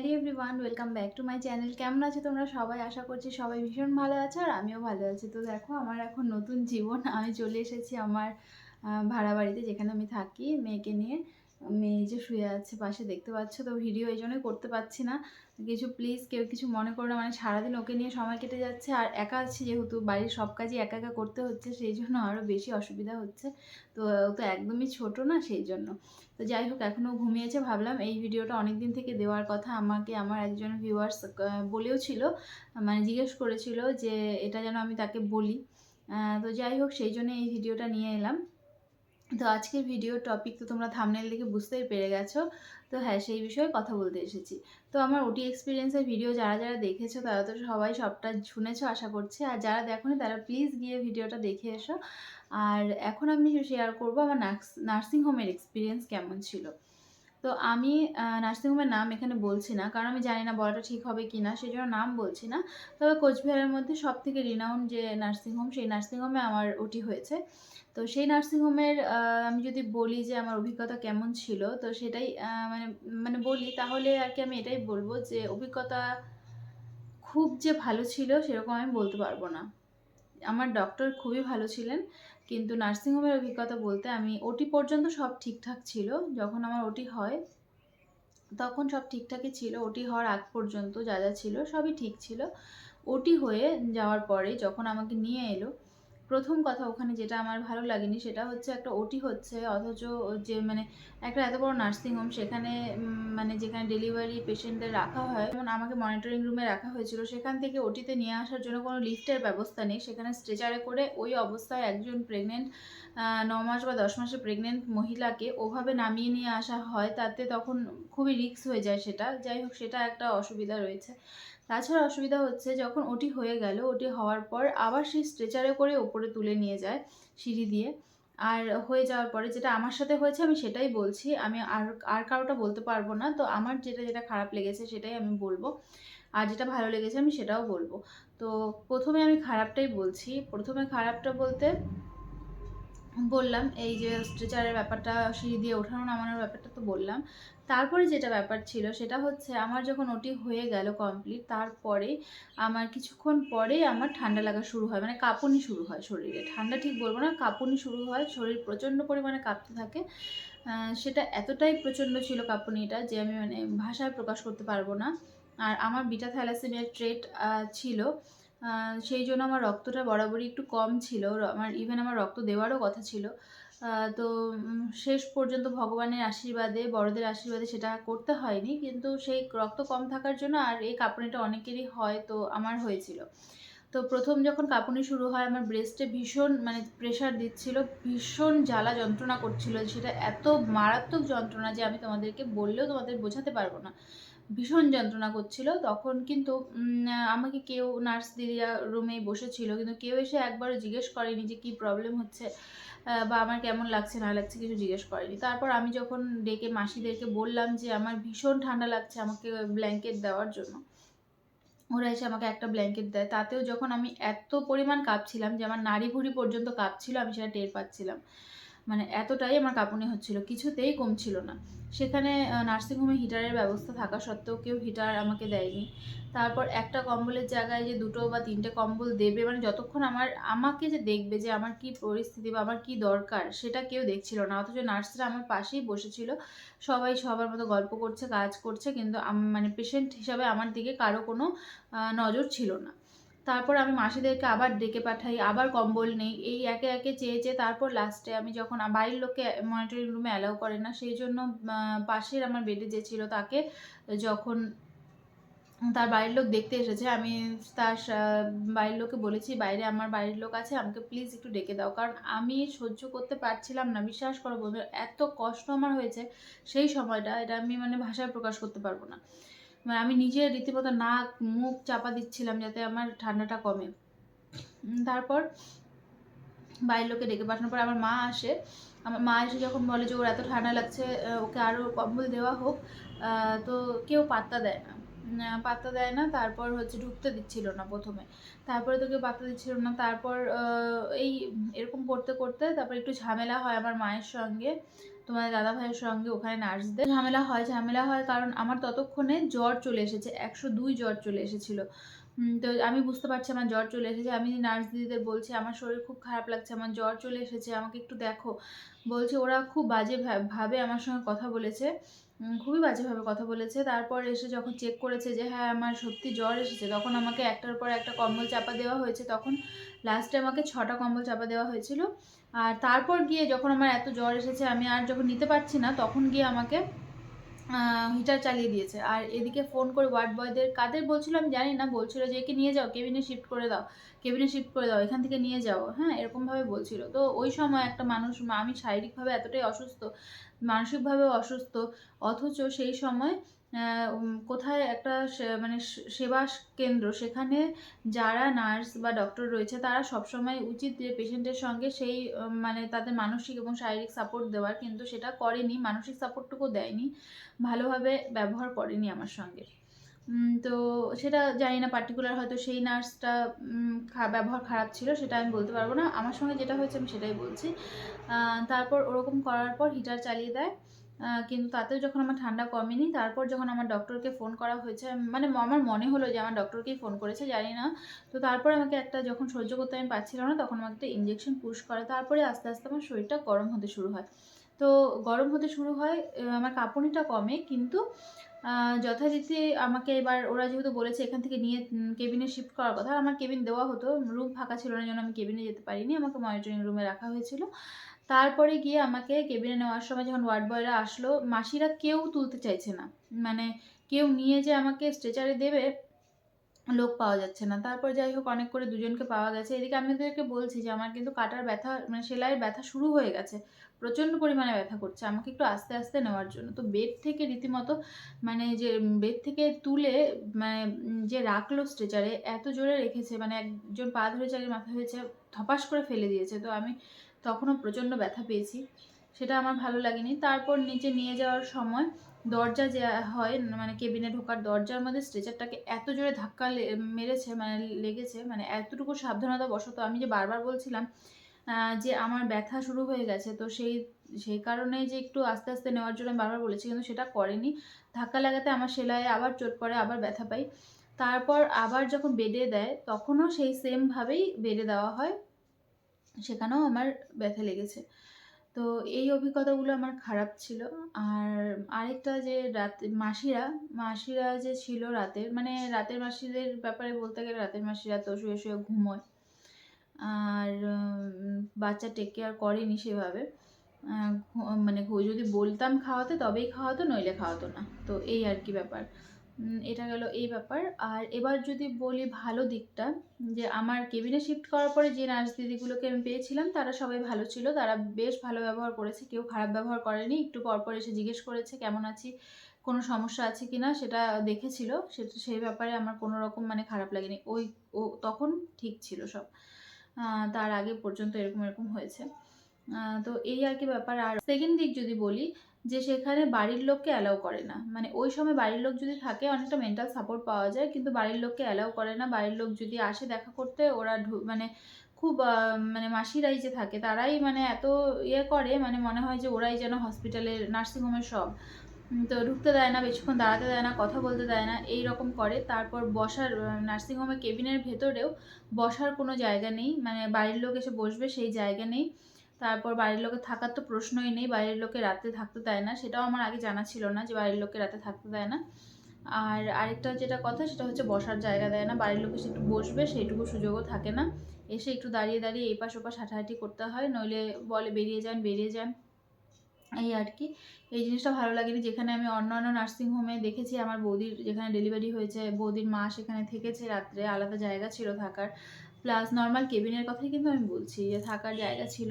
Hello everyone, welcome back to my channel. কেমন আছো তোমরা সবাই? আশা করছি সবাই ভীষণ ভালো আছো আর আমিও ভালো আছি। তো দেখো, আমার এখন নতুন জীবন। আমি চলে এসেছি আমার ভাড়া বাড়িতে যেখানে আমি থাকি, মেয়েকে নিয়ে। মেয়ে যে শুয়ে আছে পাশে, দেখতে পাচ্ছ? তো ভিডিও এই জন্যই করতে পারছি না। কিছু প্লিজ কেউ কিছু মনে করো না মানে সারাদিন ওকে নিয়ে সময় কেটে যাচ্ছে আর একা আছি যেহেতু, বাড়ির সব কাজই একা একা করতে হচ্ছে, সেই জন্য আরও বেশি অসুবিধা হচ্ছে। তো ও তো একদমই ছোট না সেই জন্য। তো যাই হোক এখনও ঘুমিয়েছে, ভাবলাম এই ভিডিওটা অনেক দিন থেকে দেওয়ার কথা। আমাকে আমার একজন ভিউয়ার্স বলেও ছিল মানে জিজ্ঞেস করেছিল যে এটা যেন আমি তাকে বলি। তো যাই হোক, সেই জন্য এই ভিডিওটা নিয়ে এলাম। তো আজকের ভিডিও টপিক তো তোমরা থামনেল দেখে বুঝতেই পেরে গেছো। তো হ্যাঁ সেই বিষয়ে কথা বলতে এসেছি। তো আমার ওটি এক্সপিরিয়েন্সের ভিডিও যারা যারা দেখেছ, তারা তো সবাই সবটা শুনেছো আশা করছি। আর যারা দেখোনি, তারা প্লিজ গিয়ে ভিডিওটা দেখে এসো। আর এখন আমি শেয়ার করব আমার নার্সিং হোমের এক্সপিরিয়েন্স কেমন ছিল। তো আমি নার্সিংহোমের নাম এখানে বলছি না, কারণ আমি জানি না বলাটা ঠিক হবে কি না সেই জন্য নাম বলছি না। তবে কোচবিহারের মধ্যে সব থেকে রিনাউন্ড যে নার্সিংহোম সেই নার্সিংহোমে আমার ওটি হয়েছে। তো সেই নার্সিংহোমের আমি যদি বলি যে আমার অভিজ্ঞতা কেমন ছিল, তো সেটাই মানে মানে বলি, তাহলে আর কি আমি এটাই বলব যে অভিজ্ঞতা খুব যে ভালো ছিল, সেরকম আমি বলতে পারব না। আমার ডক্টর খুবই ভালো ছিলেন, কিন্তু নার্সিংহোমের অভিজ্ঞতা বলতে আমি ওটি পর্যন্ত সব ঠিকঠাক ছিল। যখন আমার ওটি হয়, তখন সব ঠিকঠাকই ছিল। ওটি হওয়ার আগ পর্যন্ত যা যা ছিল সবই ঠিক ছিল। ওটি হয়ে যাওয়ার পরে যখন আমাকে নিয়ে এলো প্রথম কথা ওখানে যেটা আমার ভালো লাগেনি সেটা হচ্ছে একটা ওটি হচ্ছে, অথচ যে মানে একটা এত বড় নার্সিং হোম সেখানে মানে যেখানে ডেলিভারি পেশেন্টদের রাখা হয়, যেমন আমাকে মনিটরিং রুমে রাখা হয়েছিল, সেখান থেকে ওটিতে নিয়ে আসার জন্য কোনো লিফটের ব্যবস্থা নেই, সেখানে স্ট্রেচারে করে ওই অবস্থায় একজন প্রেগনেন্ট ন মাস বা দশ মাসে প্রেগনেন্ট মহিলাকে ওভাবে নামিয়ে নিয়ে আসা হয়, তাতে তখন খুবই রিস্ক হয়ে যায় সেটা, যাই হোক সেটা একটা অসুবিধা রয়েছে। তাছাড়া অসুবিধা হচ্ছে যখন ওটি হয়ে গেল, ওটি হওয়ার পর আবার সেই স্ট্রেচারে করে ওপরে তুলে নিয়ে যায় সিঁড়ি দিয়ে। আর হয়ে যাওয়ার পরে যেটা আমার সাথে হয়েছে আমি সেটাই বলছি, আমি আর আর কারোটা বলতে পারব না। তো আমার যেটা যেটা খারাপ লেগেছে সেটাই আমি বলব। আর যেটা ভালো লেগেছে আমি সেটাও বলব। তো প্রথমে আমি খারাপটাই বলছি। প্রথমে খারাপটা বলতে বললাম, এই যে স্ট্রেচারের ব্যাপারটা, সিঁড়ি দিয়ে ওঠানো নামানোর ব্যাপারটা তো বললাম। তারপরে যেটা ব্যাপার ছিল সেটা হচ্ছে আমার যখন ওটি হয়ে গেল কমপ্লিট তারপরে আমার কিছুক্ষণ পরে আমার ঠান্ডা লাগা শুরু হয় মানে কাঁপুনি শুরু হয় শরীরে। ঠান্ডা ঠিক বলব না, কাঁপুনি শুরু হয়, শরীর প্রচণ্ড পরিমাণে কাঁপতে থাকে। সেটা এতটাই প্রচণ্ড ছিল কাঁপুনিটা যে আমি মানে ভাষায় প্রকাশ করতে পারব না। আর আমার বিটা থ্যালাসেমিয়ার ট্রেট ছিল সেই জন্য আমার রক্তটা বরাবরই একটু কম ছিল। আমার ইভেন আমার রক্ত দেওয়ারও কথা ছিল। তো শেষ পর্যন্ত ভগবানের আশীর্বাদে, বড়দের আশীর্বাদে সেটা করতে হয়নি। কিন্তু সেই রক্ত কম থাকার জন্য আর এই কাঁপুনিটা অনেকেরই হয় তো আমার হয়েছিল। তো প্রথম যখন কাঁপুনি শুরু হয়, আমার ব্রেস্টে ভীষণ মানে প্রেশার দিচ্ছিল, ভীষণ জ্বালা যন্ত্রণা করছিল। সেটা এত মারাত্মক যন্ত্রণা যে আমি তোমাদেরকে বললেও তোমাদের বোঝাতে পারব না। ভীষণ যন্ত্রণা করছিল। তখন কিন্তু আমাকে কেউ নার্স দিদিরা রুমে বসেছিল, কিন্তু কেউ এসে একবারও জিজ্ঞেস করেনি যে কী প্রবলেম হচ্ছে বা আমার কেমন লাগছে, না লাগছে কিছু জিজ্ঞেস করেনি। তারপর আমি যখন ডেকে মাসিদেরকে বললাম যে আমার ভীষণ ঠান্ডা লাগছে আমাকে ব্ল্যাঙ্কেট দেওয়ার জন্য, ওরা এসে আমাকে একটা ব্ল্যাঙ্কেট দেয়। তাতেও যখন আমি এত পরিমাণ কাঁপছিলাম যে আমার নাড়ি ভুড়ি পর্যন্ত কাঁপছিল, আমি সেটা টের পাচ্ছিলাম। মানে এতটাই আমার কাঁপুনি হচ্ছিল, কিছুতেই কমছিল না। সেখানে নার্সিংহোমে হিটারের ব্যবস্থা থাকা সত্ত্বেও কেউ হিটার আমাকে দেয়নি। তারপর একটা কম্বলের জায়গায় যে দুটো বা তিনটে কম্বল দেবে মানে যতক্ষণ আমার, আমাকে যে দেখবে যে আমার কি পরিস্থিতি বা আমার কি দরকার, সেটা কেউ দেখছিল না। অথচ নার্সরা আমার পাশেই বসেছিল। সবাই সবার মতো গল্প করছে, কাজ করছে, কিন্তু মানে পেশেন্ট হিসাবে আমার দিকে কারও কোনো নজর ছিল না। তারপর আমি মাসিদেরকে আবার ডেকে পাঠাই, আবার কম্বল নেই, এই একে একে চেয়ে চেয়ে তারপর লাস্টে আমি যখন, বাড়ির লোককে মনিটরিং রুমে অ্যালাউ করে না, সেই জন্য পাশের আমার বেডে যে ছিল তাকে যখন তার বাড়ির লোক দেখতে এসেছে, আমি তার বাড়ির লোককে বলেছি, বাইরে আমার বাড়ির লোক আছে, আমাকে প্লিজ একটু ডেকে দাও। কারণ আমি সহ্য করতে পারছিলাম না, বিশ্বাস করো বন্ধু এত কষ্ট আমার হয়েছে সেই সময়টা, এটা আমি মানে ভাষায় প্রকাশ করতে পারব না। আমি নিজে রীতিমতো নাক, মুখ চাপা দিচ্ছিলাম যাতে আমার ঠান্ডাটা কমে। তারপর বাড়ির লোকে ডেকে পাঠানোর পর আমার মা আসে। আমার মা এসে যখন বলে যে ওর এত ঠান্ডা লাগছে ওকে আরও কম্বল দেওয়া হোক তো কেউ পাত্তা দেয় না। পাত্তা দেয় না, তারপর হচ্ছে ঢুকতে দিচ্ছিল না প্রথমে। তারপরে তো কেউ পাত্তা দিচ্ছিল না। তারপর এই এরকম করতে করতে তারপর একটু ঝামেলা হয় আমার মায়ের সঙ্গে। তোমাদের দাদা ভাইয়ের সঙ্গে ওখানে নার্সদের ঝামেলা হয় ঝামেলা হয় কারণ আমার ততক্ষণে জ্বর চলে এসেছে, একশো দুই জ্বর চলে এসেছিল। তো আমি বুঝতে পারছি আমার জ্বর চলে এসেছে, আমি নার্স দিদিদের বলছি, আমার শরীর খুব খারাপ লাগছে, আমার জ্বর চলে এসেছে, আমাকে একটু দেখো। বলছে ওরা খুব বাজে ভাবে আমার সঙ্গে কথা বলেছে। খুবই বাজেভাবে কথা বলেছে। তারপর এসে যখন চেক করেছে যে হ্যাঁ আমার সত্যি জ্বর এসেছে। তখন আমাকে একটার পর একটা কম্বল চাপা দেওয়া হয়েছে। তখন লাস্টে আমাকে ছটা কম্বল চাপা দেওয়া হয়েছিল। আর তারপর গিয়ে যখন আমার এত জ্বর এসেছে, আমি আর যখন নিতে পারছি না, তখন গিয়ে আমাকে হিটার চালিয়ে দিয়েছে। আর এদিকে ফোন করে ওয়ার্ড বয়দের কাদের বলছিল আমি জানি না, বলছিল যে, একে নিয়ে যাও কেবিনে শিফট করে দাও কেবিনে শিফট করে দাও, এখান থেকে নিয়ে যাও। হ্যাঁ এরকমভাবে বলছিল। তো ওই সময় একটা মানুষ, আমি শারীরিকভাবে এতটাই অসুস্থ মানসিকভাবে অসুস্থ, অথচ সেই সময় কোথায় একটা মানে সেবা কেন্দ্র, সেখানে যারা নার্স বা ডক্টর রয়েছে, তারা সবসময় উচিত যে পেশেন্টের সঙ্গে সেই মানে তাদের মানসিক এবং শারীরিক সাপোর্ট দেওয়ার, কিন্তু সেটা করেনি, মানসিক সাপোর্টটুকু দেয়নি, ভালোভাবে ব্যবহার করেনি আমার সঙ্গে। তো সেটা জানি না পার্টিকুলার হয়তো সেই নার্সটা ব্যবহার খারাপ ছিল, সেটা আমি বলতে পারব না। আমার সঙ্গে যেটা হয়েছে, আমি সেটাই বলছি। তারপর ওরকম করার পর হিটার চালিয়ে দেয়। কিন্তু তাতেও যখন আমার ঠান্ডা কমেনি, তারপর যখন আমার ডক্টরকে ফোন করা হয়েছে মানে আমার মনে হলো যে আমার ডক্টরকেই ফোন করেছে, জানি না। তো তারপর আমাকে একটা যখন সহ্য করতে আমি পারছিলাম না, তখন আমাকে একটা ইঞ্জেকশন পুশ করে। তারপরে আস্তে আস্তে আমার শরীরটা গরম হতে শুরু হয়। তো গরম হতে শুরু হয় আমার কাঁপুনিটা কমে, কিন্তু যথারীতি আমাকে এবার, ওরা যেহেতু বলেছে এখান থেকে নিয়ে কেবিনে শিফট করার কথা, আমার কেবিন দেওয়া হতো রুম ফাঁকা ছিল না জন্য আমি কেবিনে যেতে পারিনি, আমাকে মনিটরিং রুমে রাখা হয়েছিল। তারপরে গিয়ে আমাকে কেবিনে নেওয়ার সময় যখন ওয়ার্ড বয়রা আসলো, মাসিরা কেউ তুলতে চাইছে না। মানে কেউ নিয়ে যে আমাকে স্ট্রেচারে দেবে, লোক পাওয়া যাচ্ছে না। তারপর যাই হোক, অনেক করে দুজনকে পাওয়া গেছে। এদিকে আমি ওদেরকে বলছি যে, আমার কিন্তু কাটার ব্যথা মানে সেলাইয়ের ব্যথা শুরু হয়ে গেছে। প্রচণ্ড পরিমাণে ব্যথা করছে। আমাকে একটু আস্তে আস্তে নেওয়ার জন্য। তো বেড থেকে রীতিমতো মানে যে বেড থেকে তুলে মানে যে রাখল স্ট্রেচারে এত জোরে রেখেছে মানে একজন পা ধরে চালিয়ে মাথা হয়েছে ধপাস করে ফেলে দিয়েছে। তো আমি তখনও প্রচণ্ড ব্যথা পেয়েছি, সেটা আমার ভালো লাগেনি। তারপর নিচে নিয়ে যাওয়ার সময় দরজা যে হয় মানে কেবিনে ঢোকার দরজার মধ্যে স্ট্রেচারটাকে এত জোরে ধাক্কা মেরেছে মানে লেগেছে মানে এতটুকু সাবধানতা বশত আমি যে বারবার বলছিলাম যে আমার ব্যথা শুরু হয়ে গেছে, তো সেই সেই কারণে যে একটু আস্তে আস্তে নেওয়ার জন্য বারবার বলেছি, কিন্তু সেটা করেনি। ধাক্কা লাগাতে আমার সেলাইয়ে আবার চোট পড়ে, আবার ব্যথা পাই। তারপর আবার যখন বেডে দেয়, তখনও সেই সেমভাবেই বেডে দেওয়া হয়। সেখানেও আমার ব্যথা লেগেছে। তো এই অভিজ্ঞতাগুলো আমার খারাপ ছিল। আর আরেকটা যে রাত, মাসিরা মাসিরা যে ছিল রাতের মানে রাতের মাসিদের ব্যাপারে বলতে গেলে রাতের মাসিরা তো শুয়ে শুয়ে ঘুমোয়। আর বাচ্চা টেক কেয়ার করেনি সেভাবে। মানে যদি বলতাম খাওয়াতে তবেই খাওয়াতো, নইলে খাওয়াতো না। তো এই আর কি ব্যাপার। এটা গেল এই ব্যাপার। আর এবার যদি বলি ভালো দিকটা, যে আমার কেবিনে শিফট করার পরে যে নার্স দিদিগুলোকে আমি পেয়েছিলাম, তারা সবাই ভালো ছিল। তারা বেশ ভালো ব্যবহার করেছে। কেউ খারাপ ব্যবহার করেনি। একটু পরপর এসে জিজ্ঞেস করেছে, কেমন আছি? কোনো সমস্যা আছে কি না সেটা দেখেছিল। সেটা সেই ব্যাপারে আমার কোনো রকম মানে খারাপ লাগেনি। ওই, ও তখন ঠিক ছিল সব। তার আগে পর্যন্ত এরকম এরকম হয়েছে। তো এই আর কি ব্যাপার। আর সেকেন্ড দিক যদি বলি, যে সেখানে বাড়ির লোককে অ্যালাউ করে না। মানে ওই সময় বাড়ির লোক যদি থাকে, অনেকটা মেন্টাল সাপোর্ট পাওয়া যায়। কিন্তু বাড়ির লোককে অ্যালাউ করে না। বাড়ির লোক যদি আসে দেখা করতে, ওরা মানে খুব মানে মাসিরাই যে থাকে, তারাই মানে এত ইয়ে করে মানে মনে হয় যে ওরাই যেন হসপিটালের নার্সিংহোমের সব। তো ঢুকতে দেয় না, বেশিক্ষণ দাঁড়াতে দেয় না, কথা বলতে দেয় না, এই রকম করে। তারপর বসার নার্সিংহোমের কেবিনের ভেতরেও বসার কোনো জায়গা নেই। মানে বাড়ির লোক এসে বসবে সেই জায়গা নেই। তারপর বাড়ির লোকে থাকার তো প্রশ্নই নেই। বাড়ির লোকে রাতে থাকতে দেয় না। সেটাও আমার আগে জানা ছিল না যে বাড়ির লোককে রাতে থাকতে দেয় না। আর আরেকটা যেটা কথা, সেটা হচ্ছে বসার জায়গা দেয় না। বাড়ির লোক একটু বসবে, সেইটুকু সুযোগও থাকে না। এসে একটু দাঁড়িয়ে দাঁড়িয়ে এই পাশ ওপাশ হাঁটাহাঁটি করতে হয়। নইলে বলে বেরিয়ে যান বেরিয়ে যান। এই আর কি এই জিনিসটা ভালো লাগেনি। যেখানে আমি অন্য অন্য নার্সিংহোমে দেখেছি আমার বৌদির যেখানে ডেলিভারি হয়েছে বৌদির মা সেখানে থেকেছে রাত্রে আলাদা জায়গা ছিল থাকার। প্লাস নর্মাল কেবিনের কথাই কিন্তু আমি বলছি যে থাকার জায়গা ছিল।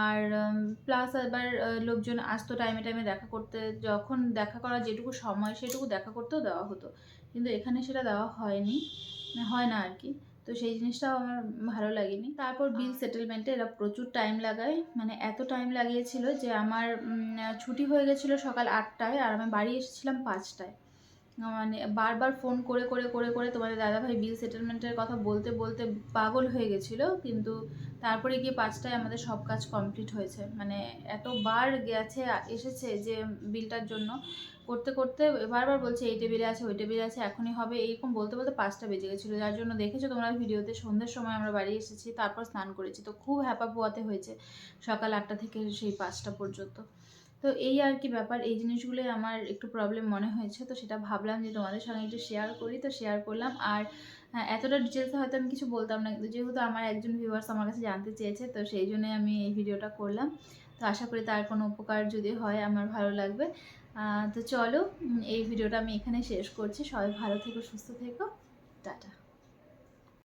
আর প্লাস আহ, লোকজন আসতো টাইমে টাইমে দেখা করতে। যখন দেখা করার যেটুকু সময় সেটুকু দেখা করতেও দেওয়া হতো। কিন্তু এখানে সেটা দেওয়া হয়নি। মানে হয় না আর কি তো সেই জিনিসটাও আমার ভালো লাগেনি। তারপর বিল সেটেলমেন্টে এরা প্রচুর টাইম লাগায়। মানে এত টাইম লাগিয়েছিল যে আমার ছুটি হয়ে গেছিল সকাল আটটায় আর আমি বাড়ি এসেছিলাম পাঁচটায়। মানে বারবার ফোন করে করে করে করে তোমাদের দাদাভাই বিল সেটেলমেন্টের কথা বলতে বলতে পাগল হয়ে গেছিল। কিন্তু তারপরে গিয়ে পাঁচটায় আমাদের সব কাজ কমপ্লিট হয়েছে। মানে এতবার গেছে, এসেছে যে বিলটার জন্য। করতে করতে বারবার বলছে, এই টেবিলে আছে, ওই টেবিলে আছে, এখনই হবে। এইরকম বলতে বলতে পাঁচটা বেজে গেছিল। যার জন্য দেখেছ তোমরা ভিডিওতে সন্ধ্যের সময় আমরা বাড়ি এসেছি, তারপর স্নান করেছি। তো খুব হ্যাপা পোয়াতে হয়েছে সকাল আটটা থেকে সেই পাঁচটা পর্যন্ত। তো এই আর কি ব্যাপার। এই জিনিসগুলোই আমার একটু প্রবলেম মনে হয়েছে। তো সেটা ভাবলাম যে তোমাদের সঙ্গে একটু শেয়ার করি। তো শেয়ার করলাম। আর হ্যাঁ, এতটা ডিটেলসে হয়তো আমি কিছু বলতাম না। কিন্তু যেহেতু আমার একজন ভিউয়ার্স আমার কাছে জানতে চেয়েছে তো সেই জন্যই আমি এই ভিডিওটা করলাম। তো আশা করি তার কোনো উপকার যদি হয় আমার ভালো লাগবে। তো চলো এই ভিডিওটা আমি এখানে শেষ করছি। সবাই ভালো থেকো সুস্থ থেকো। টাটা।